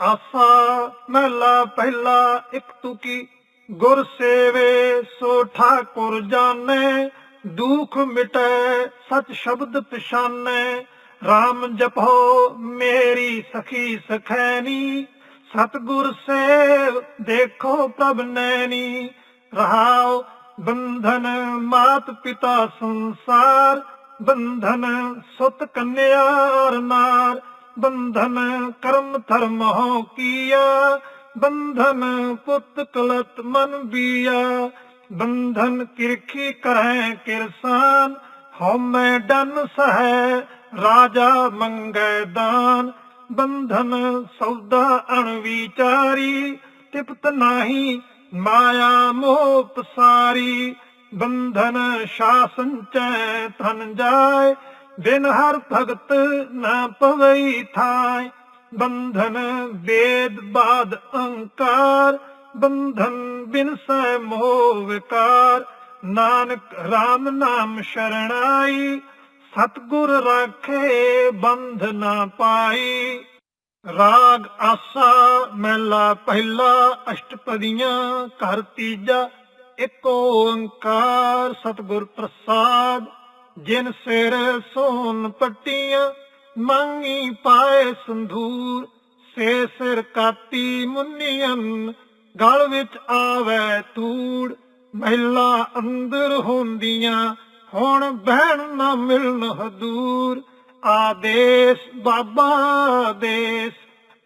ਆਸਾ ਮਹਿਲਾ ਪਹਿਲਾ, ਇੱਕ ਤੁਕੀ ਗੁਰ ਸੇਵੇ, ਸੋ ਠਾਕੁਰ ਜਾਣੈ, ਦੁਖ ਮਿਟੈ, ਸਚ ਸ਼ਬਦ ਪਛਾਨੈ। RAM ਜਪੋ, ਮੇਰੀ ਸਖੀ ਸਖੈਨੀ ਸਤਗੁਰ ਸੇਵ ਦੇਖੋ ਪ੍ਰਭ ਨੈਣੀ। ਰਹਾਉ ਬੰਧਨ ਮਾਤ ਪਿਤਾ ਸੰਸਾਰ, ਬੰਧਨ ਸੁਤ ਕੰਨਿਆ ਔਰ ਨਾਰ। ਬੰਧਨ ਕਰਮ ਧਰਮ ਹੋ ਕੀਆ, ਬੰਧਨ ਪੁੱਤ ਕਲਤ ਮਨ ਬੀਆ। ਬੰਧਨ ਕਿਰਖੀ ਕਰੈ ਕਿਰਸਾਨ, ਹਉਮੈ ਡਨ ਸਹੈ ਰਾਜਾ ਮੰਗੈ ਦਾਨ। ਬੰਧਨ ਸੌਦਾ ਅਣਵਿਚਾਰੀ, ਤਿਪਤ ਨਾਹੀ ਮਾਇਆ ਮੋਹ ਪਸਾਰੀ। ਬੰਧਨ ਸ਼ਾਸਨ ਚੈ ਤਨ ਜਾਏ ਬਿਨ ਹਰ ਭਗਤ ਨਾ ਪਵਈ ਥਾਈ। ਬੰਧਨ ਵੇਦ ਬਾਦ ਅਹੰਕਾਰ, ਬੰਧਨ ਬਿਨ ਸੈ ਮੋਹ ਵਿਕਾਰ। ਨਾਨਕ RAM ਨਾਮ ਸ਼ਰਣਾਈ, ਸਤਗੁਰ ਰਾਖੇ ਬੰਧ ਨਾ ਪਾਈ। ਰਾਗ ਆਸਾ ਮਹਿਲਾ ਪਹਿਲਾ, ਅਸ਼ਟਪਦੀਆਂ ਘਰ ਤੀਜਾ, ਇੱਕ ਓੰਕਾਰ ਸਤਗੁਰ ਪ੍ਰਸਾਦ। ਜਿਨ ਸਿਰ ਸੋਨ ਪੱਟੀਆਂ, ਮੰਗੀ ਪਾਏ ਸੰਧੂਰ। ਸੇ ਸਿਰ ਕਾਤੀ ਮੁੰਨੀਆਂ ਗਲ ਵਿੱਚ ਆਵੇ ਤੂੜ ਮਹਿਲਾ ਅੰਦਰ ਹੁੰਦੀਆਂ, ਹੁਣ ਬਹਿਣ ਨਾ ਮਿਲਣ ਹਦੂਰ। ਆਦੇਸ਼, ਬਾਬਾ ਆਦੇਸ਼,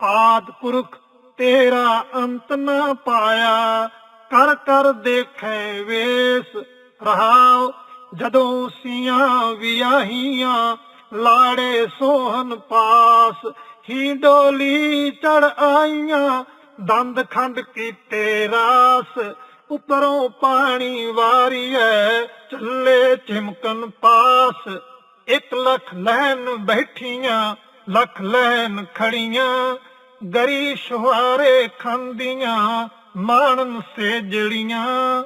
ਆਦ ਪੁਰਖ ਤੇਰਾ ਅੰਤ ਨਾ ਪਾਇਆ। ਕਰ ਕਰ ਦੇਖੈ ਵੇਸ ਰਹਾਓ ਜਦੋਂ ਸੀਆਂ ਵਿਆਹੀਆਂ, ਲਾੜੇ ਸੋਹਨ ਪਾਸ, ਹੀ ਡੋਲੀ ਚੜ ਆਈਆਂ, ਦੰਦ ਖੰਡ ਕੀਤੇ ਰਾਸ, ਉਪਰੋਂ ਪਾਣੀ ਵਾਰੀਐ ਚੱਲੇ ਚਿਮਕਨ ਪਾਸ। ਇੱਕ ਲੱਖ ਲੈਨ ਬੈਠੀਆਂ, ਲੱਖ ਲੈਨ ਖੜੀਆਂ, ਗਰੀ ਸ਼ੁਹਾਰੇ ਖਾਂਦੀਆਂ, ਮਾਣਨ ਸੇ ਜੜੀਆਂ।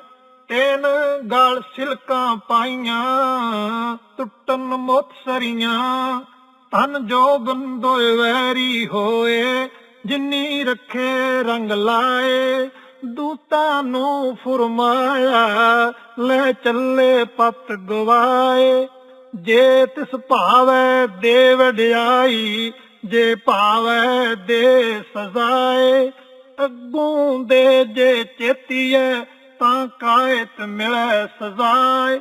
ਤੈਨ ਗਲ ਸਿਲਕਾਂ ਪਾਈਆਂ ਟੁੱਟਨ ਮੁੱਤ ਸਰੀਆਂ ਤਨ ਜੋ ਬੰਦੋਏ ਵੈਰੀ ਹੋਏ, ਜਿੰਨੀ ਰੱਖੇ ਰੰਗ ਲਾਏ, ਦੂਤਾਂ ਨੂੰ ਫਰਮਾਇਆ, ਲੈ ਚੱਲੇ ਪਤ ਗਵਾਏ। ਜੇ ਤਿਸ ਭਾਵੈ ਦੇ ਵਡਿਆਈ ਜੇ ਭਾਵੈ ਦੇ ਸਜ਼ਾਏ, ਅੱਗੋਂ ਦੇ ਜੇ ਚੇਤੀਐ ਤਾਂ ਕਾਇਤ ਮਿਲੈ ਸਜ਼ਾਏ।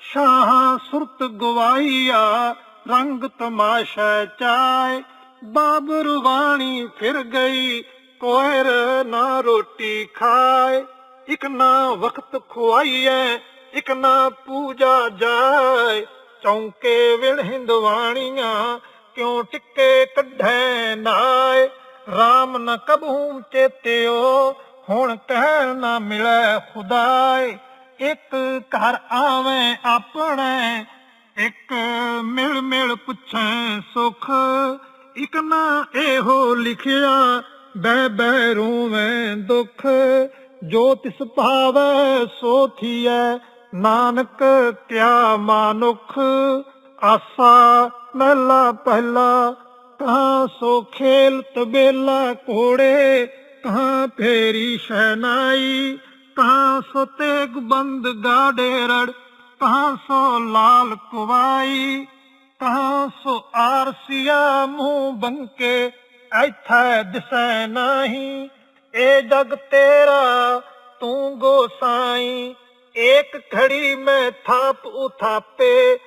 ਸ਼ਾਹ ਸੁਰਤ ਗਵਾਈਆ ਰੰਗ ਤਮਾਸ਼ਾ ਚਾਏ। ਬਾਬਰ ਵਾਣੀ ਫਿਰ ਗਈ ਕੋਇਰ ਨਾ ਰੋਟੀ ਖਾਏ। ਇਕ ਨਾ ਵਕਤ ਖੁਆਈਐ, ਇਕ ਨਾ ਪੂਜਾ ਜਾਏ। ਚੌਂਕੇ ਵਿਣ ਹਿੰਦਵਾਣੀਆਂ ਕਿਉਂ ਟਿੱਕੇ ਕੱਢੈ ਨਾਏ। RAM ਨ ਕਬਹੂ ਚੇਤਿਓ ਹੁਣ ਕਹਿ ਨਾ ਮਿਲੈ ਖੁਦਾਏ, ਇੱਕ ਘਰ ਆਵੇਂ ਆਪਣੇ, ਇੱਕ ਮਿਲ ਮਿਲ ਪੁੱਛੈ ਸੁਖ, ਇਕ ਨਾ ਇਹੋ ਲਿਖਿਆ ਬੈ ਬੈ ਰੋਵੇਂ ਦੁਖ, ਜੋ ਤਿਸ ਭਾਵੈ ਸੋ ਥੀਐ, ਨਾਨਕ ਕਿਆ ਮਾਨੁਖ, ਆਸਾ ਮਹਿਲਾ ਪਹਿਲਾ ਕਹਾਂ ਸੋ ਖੇਲ ਤਬੇਲਾ ਘੋੜੇ ਕਹਾਂ ਫੇਰੀ ਸ਼ਹਿਨਾਈ ਕਹਾਂ ਸੋ ਤੇਗ ਬੰਦ ਗਾੜੇ ਰੜ ਕਹਾਂ ਸੋ ਲਾਲ ਕੁਵਾਈ ਕਹਾਂ ਸੋ ਆਰਸੀਆ ਮੂੰਹ ਬੰਕੇ, ਐਥੈ ਦਿਸੈ ਨਹੀਂ, ਏ ਜਗ ਤੇਰਾ ਤੂੰ ਗੋਸਾਈ, ਏਕ ਖੜੀ ਮੈਂ ਥਾਪ ਉਥਾਪੇ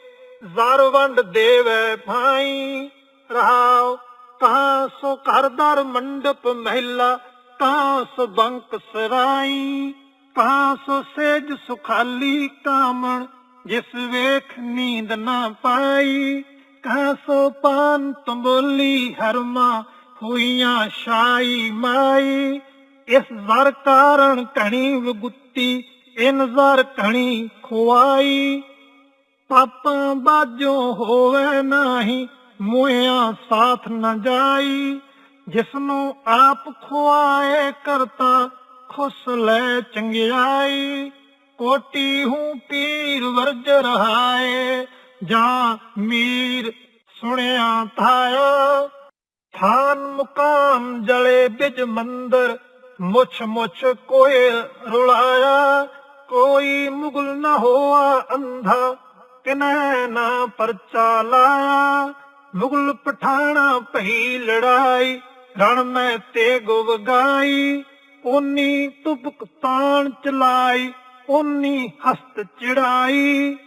ਜ਼ਰਵੰਡ ਵੰਡ ਦੇਵੇ ਭਾਈ, ਰਹਾਉ ਕਹਾਂ ਸੋ ਘਰਦਰ ਮੰਡਪ ਮਹਿਲਾ ਕਹਾਂ ਸੋ ਬੰਕ ਸਰਾਈ ਕਹਾਂ ਸੋ ਸੇਜ ਸੁਖਾਲੀ ਕਾਮਣ, ਜਿਸ ਵੇਖ ਨੀਂਦ ਨਾ ਪਾਈ। ਕਹਾਂ ਸੋ ਪਾਨ ਤੰਬੋਲੀ ਹਰਮਾ ਹੋਈਆਂ ਸ਼ਾਈ ਮਾਈ। ਇਸ ਜ਼ਰ ਕਾਰਨ ਕਣੀ ਵਗੁੱਤੀ, ਇਨ ਜ਼ਰ ਕਣੀ ਖੁਆਈ। ਪਾਪਾਂ ਬਾਝੋਂ ਹੋਵੇ ਨਹੀਂ ਮੋਇਆ ਸਾਥ ਨਾ ਜਾਈ। ਜਿਸ ਨੂੰ ਆਪ ਖੁਆਏ ਕਰਤਾ, ਖੁਸ ਲੈ ਚੰਗਿਆਈ। ਕੋਟੀ ਹੂੰ ਪੀਰ ਵਰਜ ਰਹਾਏ, ਜਾਂ ਮੀਰ ਸੁਣਿਆ ਥਾਇਆ ਥਾਨ ਮੁਕਾਮ ਜਲੇ ਬਿਜ ਮੰਦਰ, ਮੁਛ ਮੁਛ ਕੋਏ ਰੁਲਾਇਆ। ਕੋਈ ਮੁਗਲ ਨਾ ਹੋਆ ਅੰਧਾ ਕਿਨੈ ਨਾ ਪਰਚਾ ਲਾਇਆ। ਮੁਗਲ ਪਠਾਣਾ ਭਈ ਲੜਾਈ ਰਣ ਮੈਂ ਤੇ ਗੁਵ ਗਾਈ ਉਨੀ ਤੁਬਕ ਤਾਣ ਚਲਾਈ ਉਨੀ ਹਸਤ ਚੜਾਈ।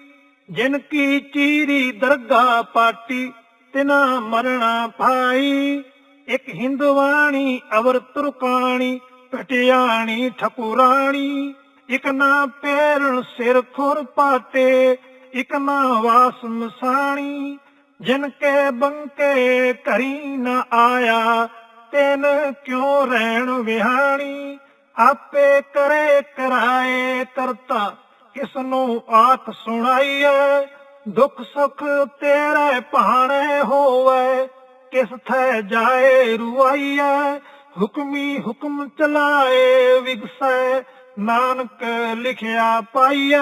ਜਿਨ ਕੀ ਚੀਰੀ ਦਰਗਾ ਪਾਟੀ, ਤਿਨਾ ਮਰਣਾ ਪਾਈ ਇੱਕ ਹਿੰਦਵਾਣੀ ਅਵਰ ਤੁਰਕਾਣੀ, ਪਟਿਆਣੀ ਠਕੁਰਾਣੀ। ਇੱਕ ਨਾ ਪੈਰਣ ਸਿਰ ਖੁਰ ਪਾਟੇ, ਇਕ ਨਾ ਵਾਸ ਮਸਾਣੀ। ਜਿਨ ਕੇ ਬੰਕੇ ਕਰੀ ਨਾ ਆਇਆ ਤੈਨ ਕਿਉ ਰਹਿਣ ਵਿਹਾਣੀ? ਆਪੇ ਕਰੇ ਕਰਾਏ ਕਰਤਾ ਕਿਸ ਨੂੰ ਆਖ ਸੁਣਾਈਏ ਦੁੱਖ ਸੁਖ ਤੇਰੇ ਭਾਣੇ ਹੋਵੇ ਕਿਸ ਥੈ ਜਾਏ ਰੁਆਈਏ ਹੁਕਮੀ ਹੁਕਮ ਚਲਾਏ ਵਿਗਸੈ, ਨਾਨਕ ਲਿਖਿਆ ਪਾਈਐ।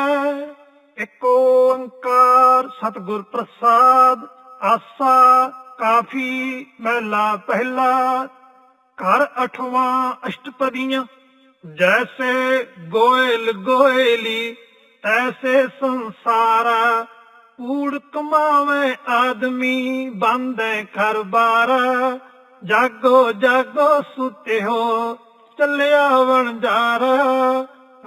ਇਕ ਓੰਕਾਰ ਸਤਿਗੁਰ ਪ੍ਰਸਾਦ, ਆਸਾ ਕਾਫੀ ਮਹਿਲਾ ਪਹਿਲਾ। ਘਰ ਅਠਵਾਂ ਅਸ਼ਟਪਦੀਆਂ, ਜੈਸੇ ਗੋਇਲ ਗੋਇਲੀ, ਤੈਸੇ ਸੰਸਾਰਾ ਕੂੜ ਕਮਾਵੇ ਆਦਮੀ ਬੰਦੇ ਘਰ ਬਾਰਾ, ਜਾਗੋ ਜਾਗੋ ਸੁਤੇ ਹੋ ਚੱਲਿਆ ਵਣਜਾਰਾ।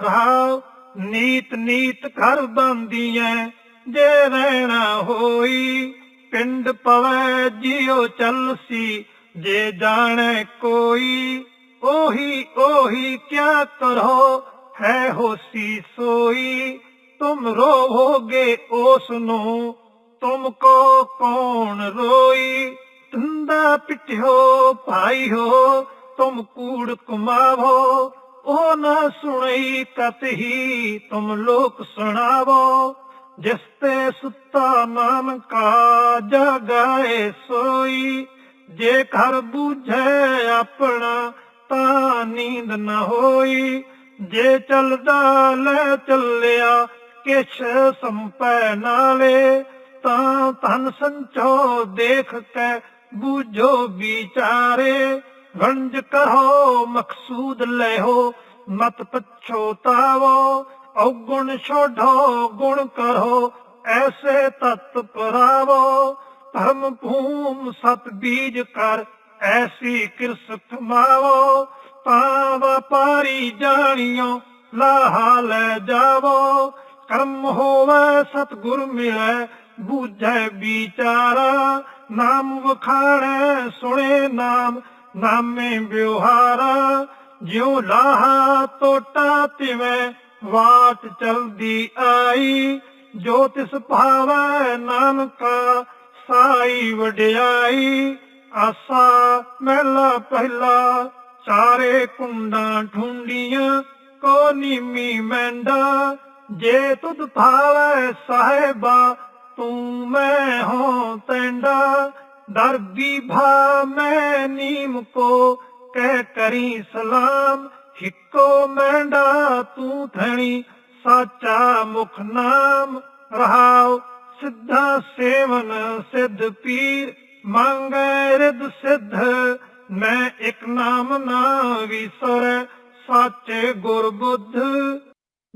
ਰਹਾਉ ਨੀਤ ਨੀਤ ਘਰ ਬੰਦੀਆਂ, ਜੇ ਰਹਿਣਾ ਹੋਈ, ਪਿੰਡ ਪਵੇ ਜਿਉ ਚੱਲਸੀ ਜੇ ਜਾਣੇ ਕੋਈ, ਉਹੀ ਉਹੀ ਕਿਆ ਕਰੋ? ਹੈ ਹੋਸੀ ਸੋਈ, ਤੁਮ ਰੋਵੋਗੇ ਉਸ ਨੂੰ ਤੁਮ ਕੋ ਕੌਣ ਰੋਈ? ਤੰਦਾ ਪਿਟਿਓ ਭਾਈ ਹੋ ਤੁਮ ਕੂੜ ਕਮਾਵੋ, ਉਹ ਨਾ ਸੁਣਈ ਕਤ ਹੀ ਤੁਮ ਲੋਕ ਸੁਣਾਵੋ। ਜਿਸ ਤੇ ਸੁੱਤਾ ਨਾਨਕਾ ਜਗਾਏ ਸੋਈ ਜੇ ਘਰ ਬੂਝੈ ਆਪਣਾ ਤਾਂ ਨੀਂਦ ਨਾ ਹੋਈ। ਜੇ ਚੱਲਦਾ ਲੈ ਚੱਲਿਆ, ਕਿਛ ਸੰਪੈ ਨਾਲੇ ਤਾਂ ਧਨ ਸੰਚੋ ਦੇਖ ਕੇ ਬੂਝੋ ਵਿਚਾਰੇ। ਗੰਜ ਕਰੋ, ਮਕਸੂਦ ਲੈਹੋ, ਮਤ ਪਛੋਤਾਵੋ ਔਗੁਣ ਛੋਢੋ ਗੁਣ ਕਰੋ, ਐਸੇ ਤਤ ਪਰਾਵੋ। ਧਰਮ ਭੂਮ ਸਤ ਬੀਜ ਕਰ, ਐਸੀ ਕਿਰਸ ਕਮਾਵੋ ਤਾਂ ਵਪਾਰੀ ਜਾਣਿਓ, ਲਾਹਾ ਲੈ ਜਾਵੋ। ਕਰਮ ਹੋਵੇ, ਸਤਗੁਰ ਮਿਲੈ, ਬੂਝੈ ਵਿਚਾਰਾ। ਨਾਮ ਵਖਾਣੈ ਸੁਣੇ ਨਾਮ, ਨਾਮੇ ਵਿਵਹਾਰਾ। ਜਿਉ ਲਾਹਾ ਟੋਟਾ ਤਿਵੇਂ, ਵਾਟ ਚਲਦੀ ਆਈ। ਜੋ ਤਿਸ ਭਾਵੈ ਨਾਨਕਾ ਸਾਈ ਵਡਿਆਈ, ਆਸਾ ਮਹਿਲਾ ਪਹਿਲਾ, ਚਾਰੇ ਕੁੰਡਾਂ ਠੁੰਡੀਆਂ, ਕੋ ਨੀਮੀ ਮੈਂਡਾ, ਜੇ ਤੁਧ ਭਾਵੈ ਸਾਹਿਬਾ, ਤੂੰ ਮੈਂ ਹੋ ਤੈਂਡਾ। ਦਰ ਭਾ ਮੈਂ ਨੀਮ ਕੋ, ਕਹਿ ਕਰੀ ਸਲਾਮ, ਹਿੱਕੋ ਮੈਂਡਾ ਤੂੰ ਥਣੀ, ਸਾਚਾ ਮੁਖ ਨਾਮ ਰਹਾਓ ਸਿੱਧਾ ਸੇਵਨ, ਸਿੱਧ ਪੀਰ, ਮੰਗੈ ਰਿਦ ਸਿੱਧ। ਮੈਂ ਇੱਕ ਨਾਮ ਨਾ ਵਿਸਰੈ, ਸਾਚੇ ਗੁਰ ਬੁੱਧ।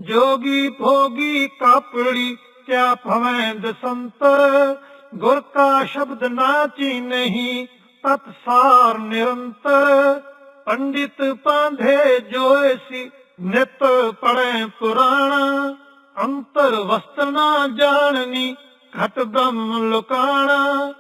ਜੋਗੀ ਭੋਗੀ ਕਾਪੜੀ, ਕਿਆ ਭਵੈ ਦਸੰਤਰ। ਗੁਰ ਕਾ ਸ਼ਬਦ ਨਾਚੀ ਨਹੀਂ ਤਤ ਸਾਰ ਨਿਰੰਤਰ। ਪੰਡਿਤ ਪਾਂਧੇ ਜੋਏ ਸੀ, ਨਿਤ ਪੜੈ ਪੁਰਾਣਾ। ਅੰਤਰ ਵਸਤ ਨਾ ਜਾਣਨੀ ਘਟ ਬ੍ਰਹਮ ਲੁਕਾਣਾ,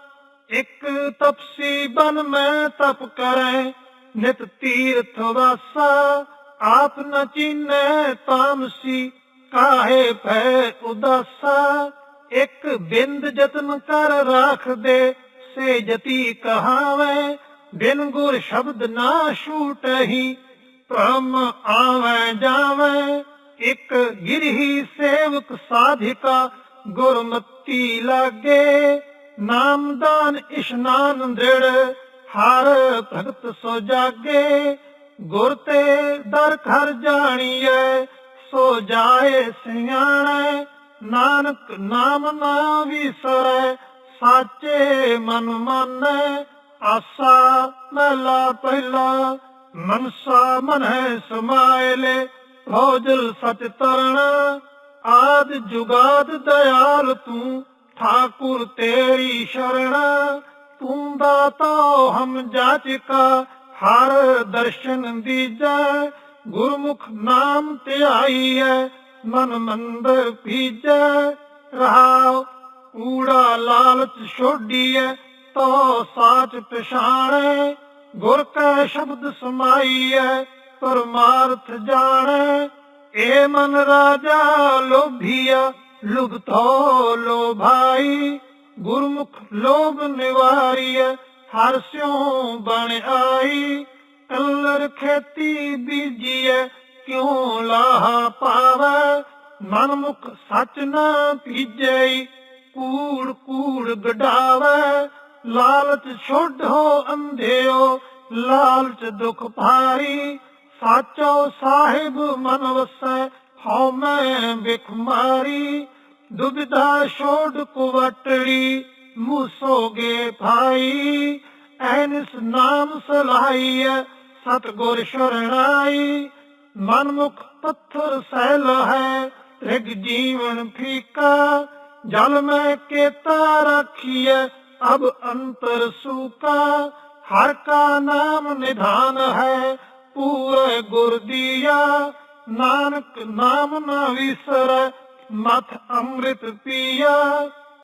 ਇੱਕ ਤਪਸੀ ਬਨ ਮੈਂ ਤਪ ਕਰੈ, ਨਿਤ ਤੀਰਥ ਵਾਸਾ, ਆਪ ਨ ਚੀਨੈ ਤਾਮਸੀ, ਕਾਹੇ ਭੈ ਉਦਾਸਾ? ਇੱਕ ਬਿੰਦ ਜਤਨ ਕਰ ਰਾਖ ਦੇ ਸੇ ਜਤੀ ਕਹਾਵੇ, ਬਿਨ ਗੁਰ ਸ਼ਬਦ ਨਾ ਛੂਟਹੀ, ਭ੍ਰਮ ਆਵੇ ਜਾਵੇ, ਇੱਕ ਗਿਰਹੀ ਸੇਵਕ ਸਾਧਿਕਾ ਗੁਰਮਤੀ ਲਾਗੇ ਨਾਮਦਾਨ ਇਸ਼ਨਾਨ ਦ੍ਰਿੜ, ਹਰ ਭਗਤ ਸੋ ਜਾਗੇ। ਗੁਰ ਤੇ ਦਰ ਘਰ ਜਾਣੀਐ, ਸੋ ਜਾਏ ਸਿਆਣੈ, ਨਾਨਕ ਨਾਮ ਨਾ ਵਿਸਰੈ, ਸਾਚੇ ਮਨ ਮਾਨੈ, ਆਸਾ ਮਹਿਲਾ ਪਹਿਲਾ, ਮਨਸਾ ਮਨ ਹੈ ਸਮਾਇਲੇ, ਭੋਜਲ ਸਚ ਤਰਣ। ਆਦ ਜੁਗਾਦ ਦਇਆਲ ਤੂੰ, ਠਾਕੁਰ ਤੇਰੀ ਸ਼ਰਣ। ਤੂੰ ਦਾਤਾ ਹਮ ਜਾਚਕਾ, ਹਰ ਦਰਸ਼ਨ ਦੀਜੈ। ਗੁਰਮੁਖ ਨਾਮ ਧਿਆਈਐ, ਮਨ ਮੰਦਰ ਪੀਜੈ ਰਹਾਉ ਕੂੜਾ ਲਾਲਚ ਛੋਡੀਐ ਤੋ ਸਾਚ ਪਛਾਣੈ। ਗੁਰ ਕੈ ਸ਼ਬਦ ਸਮਾਈਐ, ਪਰਮਾਰਥ ਜਾਣੈ। ਏ ਮਨ ਰਾਜਾ ਲੋਭੀਆ ਲੁਭਤੋ ਲੋਭਾਈ ਗੁਰਮੁਖ ਲੋਭ ਨਿਵਾਰੀਐ, ਹਰ ਸਿਉ ਬਣ ਆਈ। ਕਲਰ ਖੇਤੀ ਬੀਜੀਐ, ਕਿਉ ਲਾਹਾ ਪਾਵੈ? ਮਨਮੁਖ ਸੱਚ ਨਾ ਪੀਜੈ ਕੂੜ ਕੂੜ ਗਡਾਵੈ। ਲਾਲਚ ਛੋਡੋ ਅੰਧਿਓ, ਲਾਲਚ ਦੁਖ ਭਾਰੀ। ਸਾਚੋ ਸਾਹਿਬ ਮਨ ਵਸੈ, ਹਉ ਮੈਂ ਵਿਖ ਦੁਬਿਧਾ ਛੋੜ ਕੁਵਟੜੀ ਮੂਸੋਗੇ ਭਾਈ। ਐਨਸ ਨਾਮ ਸਲਾਈਐ ਸਤਗੁਰ ਸ਼ਰਣਾਈ। ਮਨਮੁਖ ਪੱਥਰ ਸੈਲ ਹੈ ਤ੍ਰਿਗ ਜੀਵਨ ਫੀਕਾ। ਜਲ ਮੈਂ ਕੇਤਾ ਰੱਖੀਐ, ਅਬ ਅੰਤਰ ਸੂਕਾ। ਹਰ ਕਾ ਨਾਮ ਨਿਧਾਨ ਹੈ ਪੂਰੇ ਗੁਰ ਦੀਆ ਨਾਨਕ ਨਾਮ ਨਾ ਵਿਸਰੈ ਮਥ ਅੰਮ੍ਰਿਤ ਪੀਆ।